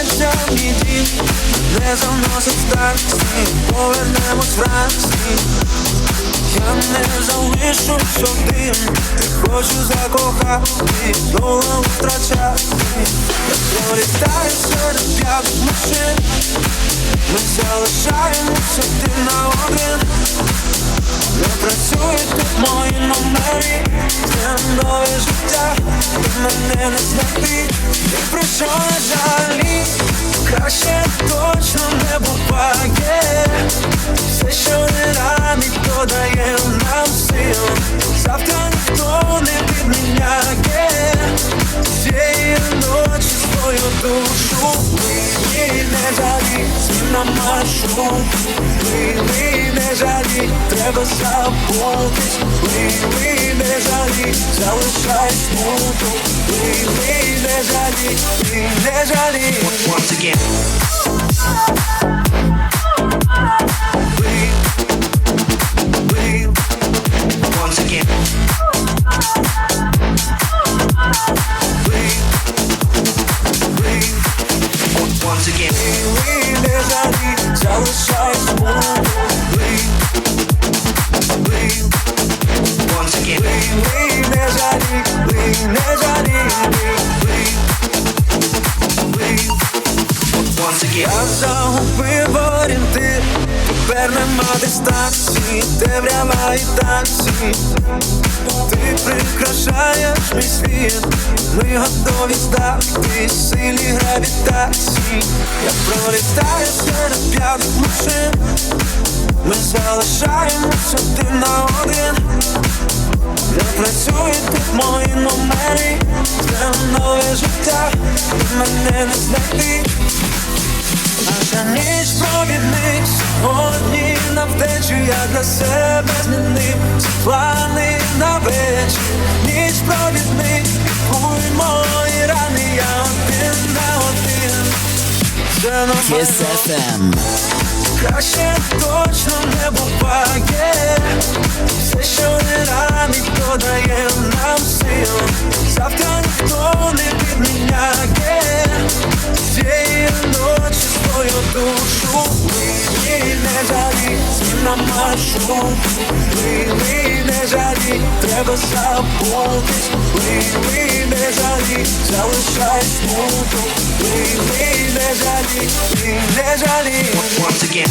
повернеться в мій дім Не заносить старості, повернемось вранці Я не залишусь один Не хочу закохати, знову втрачати Я пролітаю серед п'ятих машин Ми залишаємось один на один Не працюють тут мої номери Це нове життя, і мене не знайти І про що не жалі, душу Мені не жалі, зміна маршрут Мені не жалі, треба забутись Мені не жалі, залишай смуту Мені не жалі, мені не жалі Once again, Я загубив орієнтир Тепер нема дистанції, темрява і танці? Ти прикрашаєш мій світ. Ми готові здати силі гравітації Я пролітаю серед п'ятих машин Ми залишаємось один на один. Не працюють тут мої номери Це нове життя, і мене не знайти Наша ніч провідник сьогодні на втечу я для себе змінив плани на вечір Ніч Kiss FM. краще точно не буває Все, що не ранить, додає нам сил. Завтра ніхто не відміняє Цієї ночі свою душу Мені не жалі, зміна маршрут Мені не жалі, треба забутись Мені не жалі, залишай смуту Мені не жалі, мені не жалі Once again,